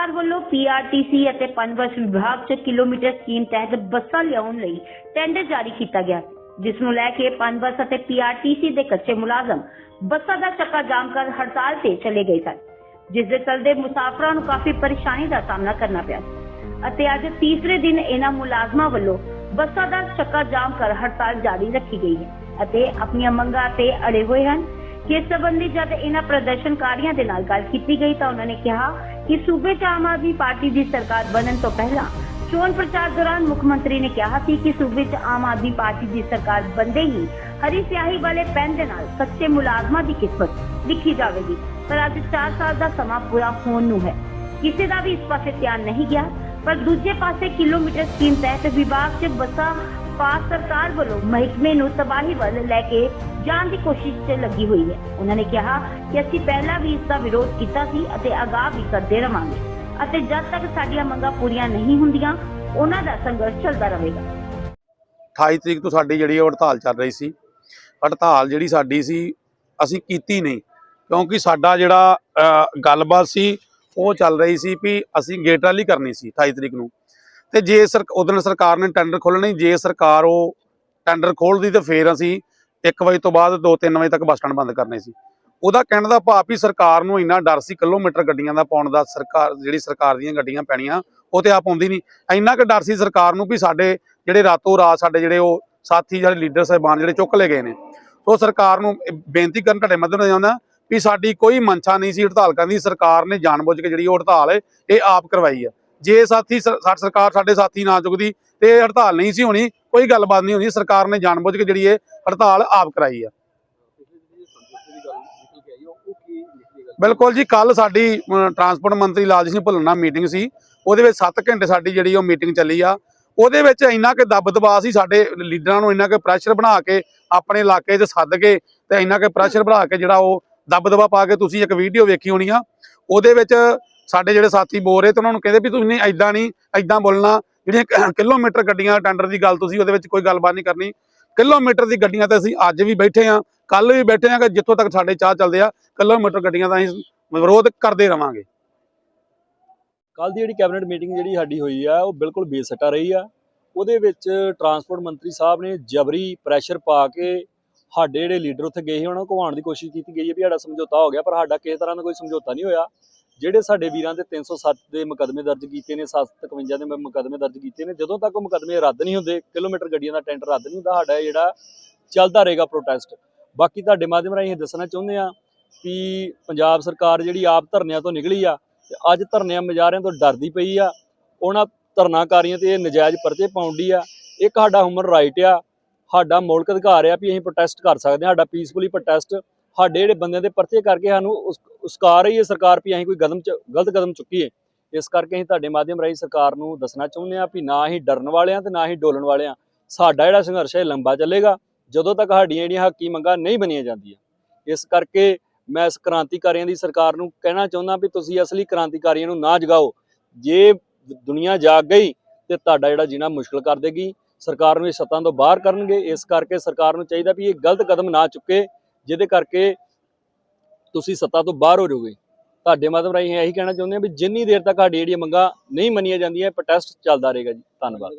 ਸਰਕਾਰ ਵੱਲੋਂ ਪੀਆਰਟੀਸੀ ਅਤੇ ਪਨਬਸ ਵਿਭਾਗ 'ਚ ਕਿਲੋਮੀਟਰ ਸਕੀਮ ਤਹਿਤ ਬੱਸਾਂ ਲਿਆਉਣ ਲਈ ਟੈਂਡਰ ਜਾਰੀ ਕੀਤਾ ਗਿਆ, ਜਿਸ ਨੂੰ ਲੈ ਕੇ ਪਨਬਸ ਅਤੇ ਪੀਆਰਟੀਸੀ ਦੇ ਕੱਚੇ ਮੁਲਾਜ਼ਮ ਬੱਸਾਂ ਦਾ ਚੱਕਾ ਜਾਮ ਕਰ ਹੜਤਾਲ ਤੇ ਚਲੇ ਗਏ ਸਨ, ਜਿਸ ਦੇ ਚਲਦੇ ਮੁਸਾਫਰਾਂ ਨੂੰ ਕਾਫੀ ਪਰੇਸ਼ਾਨੀ ਦਾ ਸਾਹਮਣਾ ਕਰਨਾ ਪਿਆ ਅਤੇ ਅੱਜ ਤੀਸਰੇ ਦਿਨ ਇਹਨਾਂ ਮੁਲਾਜ਼ਮਾਂ ਵੱਲੋਂ ਬੱਸਾਂ ਦਾ ਚੱਕਾ ਜਾਮ ਕਰ ਹੜਤਾਲ ਜਾਰੀ ਰੱਖੀ ਗਈ ਹੈ ਅਤੇ ਆਪਣੀਆਂ ਮੰਗਾਂ ਤੇ ਅੜੇ ਹੋਏ ਹਨ। ਇਸ ਸੰਬੰਧੀ ਜਦ ਇਹਨਾਂ ਪ੍ਰਦਰਸ਼ਨਕਾਰੀਆਂ ਦੇ ਨਾਲ ਗੱਲ ਕੀਤੀ ਗਈ ਤਾਂ ਉਹਨਾਂ ਨੇ ਕਿਹਾ ਕਿ ਸੂਬੇ 'ਚ ਆਮ ਆਦਮੀ ਪਾਰਟੀ ਦੀ ਸਰਕਾਰ ਬਣਨ ਤੋਂ ਪਹਿਲਾਂ ਚੋਣ ਪ੍ਰਚਾਰ ਦੌਰਾਨ ਮੁੱਖ ਮੰਤਰੀ ਨੇ ਕਿਹਾ ਸੀ ਕਿ ਸੂਬੇ 'ਚ ਆਮ ਆਦਮੀ ਪਾਰਟੀ ਦੀ ਸਰਕਾਰ ਬੰਦੇ ਹੀ ਹਰੀ ਸਿਆਹੀ ਵਾਲੇ ਪੈਨ ਦੇ ਨਾਲ ਸੱਚੇ ਮੁਲਾਜ਼ਮਾਂ ਦੀ ਕਿਸਮਤ ਲਿਖੀ ਜਾਵੇਗੀ। ਪਰ ਅੱਜ 4 ਸਾਲ ਦਾ ਸਮਾਂ ਪੂਰਾ ਹੋਣ ਨੂੰ ਹੈ। ਕਿਸੇ ਦਾ ਵੀ ਇਸ ਪਾਸੇ ਧਿਆਨ ਨਹੀਂ ਗਿਆ, ਪਰ ਦੂਜੇ ਪਾਸੇ ਕਿਲੋਮੀਟਰ ਸਕੀਮ ਤਹਿਤ ਵਿਭਾਗ 'ਚ ਬੱਸਾਂ ਪਾਸ ਸਰਕਾਰ ਵੱਲੋਂ ਮਹਿਕਮੇ ਨੂੰ ਤਬਾਹੀ ਵੱਲ ਲੈ ਕੇ ਜਾਣ ਦੀ ਕੋਸ਼ਿਸ਼ 'ਚ ਲੱਗੀ ਹੋਈ ਹੈ। ਉਹਨਾਂ ਨੇ ਕਿਹਾ ਕਿ ਅਸੀਂ ਪਹਿਲਾਂ ਵੀ ਇਸ ਦਾ ਵਿਰੋਧ ਕੀਤਾ ਸੀ ਅਤੇ ਅਗਾਹ ਵੀ ਕਰਦੇ ਰਵਾਂਗੇ। ਅਤੇ ਜਦ ਤੱਕ ਸਾਡੀਆਂ ਮੰਗਾਂ ਪੂਰੀਆਂ ਨਹੀਂ ਹੁੰਦੀਆਂ ਉਹਨਾਂ ਦਾ ਸੰਘਰਸ਼ ਚੱਲਦਾ ਰਹੇਗਾ। 28 ਤਰੀਕ ਤੋਂ ਸਾਡੀ ਜਿਹੜੀ ਹੜਤਾਲ ਚੱਲ ਰਹੀ ਸੀ। ਹੜਤਾਲ ਜਿਹੜੀ ਸਾਡੀ ਸੀ ਅਸੀਂ ਕੀਤੀ ਨਹੀਂ। ਕਿਉਂਕਿ ਸਾਡਾ ਜਿਹੜਾ ਅ, ਗੱਲਬਾਤ ਸੀ ਉਹ ਚੱਲ ਰਹੀ ਸੀ ਵੀ ਅਸੀਂ ਗੇਟ ਰੈਲੀ ਕਰਨੀ ਸੀ 28 ਤਰੀਕ ਨੂੰ। ਤੇ ਜੇ ਸਰ ਉਦੋਂ ਸਰਕਾਰ ਨੇ ਟੈਂਡਰ ਖੋਲਣੇ ਜੇ ਸਰਕਾਰ ਉਹ ਟੈਂਡਰ ਖੋਲਦੀ ਤੇ ਫੇਰ ਅਸੀਂ 1 ਵਜੇ ਤੋਂ ਬਾਅਦ 2-3 ਵਜੇ ਤੱਕ ਬੱਸ ਸਟੈਂਡ ਬੰਦ ਕਰਨੇ ਸੀ। ਉਹਦਾ ਕਹਿਣ ਦਾ ਭਾਵ ਵੀ ਸਰਕਾਰ ਨੂੰ ਇੰਨਾ ਡਰ ਸੀ ਕਿਲੋਮੀਟਰ ਗੱਡੀਆਂ ਦਾ ਪਾਉਣ ਦਾ, ਸਰਕਾਰ ਜਿਹੜੀ ਸਰਕਾਰ ਦੀਆਂ ਗੱਡੀਆਂ ਪੈਣੀਆਂ, ਉਹ ਤੇ ਆਪ ਆਉਂਦੀ ਨਹੀਂ। ਇੰਨਾ ਕੁ ਡਰ ਸੀ ਸਰਕਾਰ ਨੂੰ ਵੀ ਸਾਡੇ ਜਿਹੜੇ ਰਾਤੋਂ ਰਾਤ ਸਾਡੇ ਜਿਹੜੇ ਉਹ ਸਾਥੀ ਜਿਹੜੇ ਲੀਡਰ ਸਾਹਿਬਾਨ ਜਿਹੜੇ ਚੁੱਕ ਲਏ ਗਏ ਨੇ। ਸੋ ਸਰਕਾਰ ਨੂੰ ਬੇਨਤੀ ਕਰਨ ਤੁਹਾਡੇ ਮਾਧਿਅਮ ਨਾਲ ਜਾਂਦਾ ਵੀ ਸਾਡੀ ਕੋਈ ਮਨਸ਼ਾ ਨਹੀਂ ਸੀ, ਹੜਤਾਲ ਕਰਨ ਦੀ। ਸਰਕਾਰ ਨੇ ਜਾਣਬੁੱਝ ਕੇ ਜਿਹੜੀ ਉਹ ਹੜਤਾਲ ਹੈ, ਇਹ ਆਪ ਕਰਵਾਈ ਆ ਜੇ ਸਾਥੀ ਸਰਕਾਰ ਸਾਡੇ ਸਾਥੀ ਨਾ ਚੁੱਕਦੀ ਤੇ ਹੜਤਾਲ ਨਹੀਂ ਸੀ ਹੋਣੀ, ਕੋਈ ਗੱਲਬਾਤ ਨਹੀਂ ਹੋਣੀ, ਸਰਕਾਰ ਨੇ ਜਾਣਬੁੱਝ ਕੇ ਜਿਹੜੀ ਇਹ ਹੜਤਾਲ ਆਪ ਕਰਾਈ ਆ। ਬਿਲਕੁਲ ਜੀ ਕੱਲ ਸਾਡੀ ਟਰਾਂਸਪੋਰਟ ਮੰਤਰੀ ਲਾਲਜੀ ਸਿੰਘ ਭੁੱਲਰ ਮੀਟਿੰਗ ਸੀ, ਉਹਦੇ ਵਿੱਚ 7 ਘੰਟੇ ਸਾਡੀ ਜਿਹੜੀ ਉਹ ਮੀਟਿੰਗ ਚੱਲੀ ਆ। ਉਹਦੇ ਵਿੱਚ ਇੰਨਾ ਕਿ ਦਬ ਦਬਾ ਸੀ ਸਾਡੇ ਲੀਡਰਾਂ ਨੂੰ, ਇੰਨਾ ਕਿ ਪ੍ਰੈਸ਼ਰ ਬਣਾ ਕੇ ਆਪਣੇ ਇਲਾਕੇ 'ਚ ਸੱਦ ਕੇ ਤੇ ਇੰਨਾ ਕਿ ਪ੍ਰੈਸ਼ਰ ਬਣਾ ਕੇ ਜਿਹੜਾ ਉਹ ਦਬ ਦਬਾ ਪਾ ਕੇ ਤੁਸੀਂ ਇੱਕ ਵੀਡੀਓ ਵੇਖੀ ਹੋਣੀ ਆ, ਉਹਦੇ ਵਿੱਚ ਸਾਡੇ ਜਿਹੜੇ ਸਾਥੀ ਬੋਲ ਰਹੇ ਤੇ ਉਹਨਾਂ ਨੂੰ ਕਹਿੰਦੇ ਵੀ ਤੁਸੀਂ ਨਹੀਂ ਐਦਾਂ ਨਹੀਂ ਐਦਾਂ ਬੋਲਣਾ। ਜਿਹੜੀਆਂ ਕਿਲੋਮੀਟਰ ਗੱਡੀਆਂ, ਟੈਂਡਰ ਦੀ ਗੱਲ ਤੁਸੀਂ ਉਹਦੇ ਵਿੱਚ ਕੋਈ ਗੱਲਬਾਤ ਨਹੀਂ ਕਰਨੀ। ਕਿਲੋਮੀਟਰ ਦੀ ਗੱਡੀਆਂ ਤੇ ਅਸੀਂ ਅੱਜ ਵੀ ਬੈਠੇ ਆ ਕੱਲ ਵੀ ਬੈਠੇ ਆ ਕਿ ਜਿੱਥੋਂ ਤੱਕ ਸਾਡੇ ਚਾਹ ਚੱਲਦੇ ਆ, ਕਿਲੋਮੀਟਰ ਗੱਡੀਆਂ ਦਾ ਅਸੀਂ ਵਿਰੋਧ ਕਰਦੇ ਰਵਾਂਗੇ। ਕੱਲ ਦੀ ਜਿਹੜੀ ਕੈਬਨਿਟ ਮੀਟਿੰਗ ਜਿਹੜੀ ਸਾਡੀ ਹੋਈ ਆ, ਉਹ ਬਿਲਕੁਲ ਬੇਸਟਾ ਰਹੀ ਆ। ਉਹਦੇ ਵਿੱਚ ਟਰਾਂਸਪੋਰਟ ਮੰਤਰੀ ਸਾਹਿਬ ਨੇ ਜਬਰੀ ਪ੍ਰੈਸ਼ਰ ਪਾ ਕੇ ਸਾਡੇ ਜਿਹੜੇ ਲੀਡਰ ਉੱਥੇ ਗਏ ਸੀ, ਉਹਨਾਂ ਨੂੰ ਘਵਾਉਣ ਦੀ ਕੋਸ਼ਿਸ਼ ਕੀਤੀ ਗਈ ਹੈ ਵੀ ਸਾਡਾ ਸਮਝੌਤਾ ਹੋ ਗਿਆ, ਪਰ ਸਾਡਾ ਕਿਸੇ ਤਰ੍ਹਾਂ ਦਾ ਕੋਈ ਸਮਝੌਤਾ ਨਹੀਂ ਹੋਇਆ। ਜਿਹੜੇ ਸਾਡੇ ਵੀਰਾਂ ਦੇ 307 ਦੇ ਮੁਕੱਦਮੇ ਦਰਜ ਕੀਤੇ ਨੇ 751 ਦੇ ਮੁਕੱਦਮੇ ਦਰਜ ਕੀਤੇ ਨੇ, ਜਦੋਂ ਤੱਕ ਉਹ ਮੁਕੱਦਮੇ ਰੱਦ ਨਹੀਂ ਹੁੰਦੇ, ਕਿਲੋਮੀਟਰ ਗੱਡੀਆਂ ਦਾ ਟੈਂਡਰ ਰੱਦ ਨਹੀਂ ਹੁੰਦਾ, ਸਾਡਾ ਜਿਹੜਾ ਚੱਲਦਾ ਰਹੇਗਾ ਪ੍ਰੋਟੈਸਟ ਬਾਕੀ ਤੁਹਾਡੇ ਮਾਧਿਅਮ ਰਾਹੀਂ ਇਹ ਦੱਸਣਾ ਚਾਹੁੰਦੇ ਆ ਕਿ ਪੰਜਾਬ ਸਰਕਾਰ ਜਿਹੜੀ ਆਪ ਧਰਨਿਆਂ ਤੋਂ ਨਿਕਲੀ ਆ, ਤੇ ਅੱਜ ਧਰਨਿਆਂ ਮੁਜ਼ਾਹਰਿਆਂ ਤੋਂ ਡਰਦੀ ਪਈ ਆ, ਉਹਨਾਂ ਧਰਨਾਕਾਰੀਆਂ ਤੇ ਇਹ ਨਜਾਇਜ਼ ਪਰਚੇ ਪਾਉਂਦੀ ਆ। ਇੱਕ ਸਾਡਾ ਹਿਊਮਨ ਰਾਈਟ ਆ, ਸਾਡਾ ਮੌਲਿਕ ਅਧਿਕਾਰ ਆ ਵੀ ਅਸੀਂ ਪ੍ਰੋਟੈਸਟ ਕਰ ਸਕਦੇ ਹਾਂ, ਸਾਡਾ ਪੀਸਫੁਲੀ ਪ੍ਰੋਟੈਸਟ ਸਾਡੇ ਜਿਹੜੇ ਬੰਦਿਆਂ ਦੇ ਪਰਚੇ ਕਰਕੇ ਸਾਨੂੰ ਉਸਕਾ ਰਹੀ ਹੈ ਸਰਕਾਰ ਵੀ ਅਸੀਂ ਕੋਈ ਕਦਮ ਚ- ਗਲਤ ਕਦਮ ਚੁੱਕੀਏ। ਇਸ ਕਰਕੇ ਅਸੀਂ ਤੁਹਾਡੇ ਮਾਧਿਅਮ ਰਾਹੀਂ ਸਰਕਾਰ ਨੂੰ ਦੱਸਣਾ ਚਾਹੁੰਦੇ ਹਾਂ ਵੀ ਨਾ ਹੀ ਡਰਨ ਵਾਲਿਆਂ ਤੇ ਨਾ ਹੀ ਡੋਲਣ ਵਾਲਿਆਂ, ਸਾਡਾ ਜਿਹੜਾ ਸੰਘਰਸ਼ ਹੈ ਲੰਬਾ ਚੱਲੇਗਾ, ਜਦੋਂ ਤੱਕ ਸਾਡੀਆਂ ਜਿਹੜੀਆਂ ਹੱਕੀ ਮੰਗਾਂ ਨਹੀਂ ਬਣੀਆਂ ਜਾਂਦੀਆਂ। ਇਸ ਕਰਕੇ ਮੈਂ ਇਸ ਕ੍ਰਾਂਤੀਕਾਰੀਆਂ ਦੀ ਸਰਕਾਰ ਨੂੰ ਕਹਿਣਾ ਚਾਹੁੰਦਾ ਵੀ ਤੁਸੀਂ ਅਸਲੀ ਕ੍ਰਾਂਤੀਕਾਰੀਆਂ ਨੂੰ ਨਾ ਜਗਾਓ। ਜੇ ਦੁਨੀਆ ਜਾਗ ਗਈ ਤੇ ਤੁਹਾਡਾ ਜਿਹੜਾ ਜੀਣਾ ਮੁਸ਼ਕਲ ਕਰ ਦੇਗੀ। ਸਰਕਾਰ ਨੂੰ ਇਹ ਸੱਤਾਂ ਤੋਂ ਬਾਹਰ ਕਰਨਗੇ। ਇਸ ਕਰਕੇ ਸਰਕਾਰ ਨੂੰ ਚਾਹੀਦਾ ਵੀ ਇਹ ਗਲਤ ਕਦਮ ਨਾ ਚੁੱਕੇ। ਜਿਹਦੇ ਕਰਕੇ ਤੁਸੀਂ ਸੱਤਾ ਤੋਂ ਬਾਹਰ ਹੋ ਜਾਓਗੇ। ਤੁਹਾਡੇ ਮਾਧਿਅਮ ਰਾਹੀਂ ਇਹੀ ਕਹਿਣਾ ਚਾਹੁੰਦੇ ਹਾਂ ਵੀ ਜਿੰਨੀ ਦੇਰ ਤੱਕ ਸਾਡੀ ਜਿਹੜੀਆਂ ਮੰਗਾਂ ਨਹੀਂ ਮੰਨੀਆਂ ਜਾਂਦੀਆਂ ਪ੍ਰੋਟੈਸਟ ਚੱਲਦਾ ਰਹੇਗਾ ਜੀ। ਧੰਨਵਾਦ।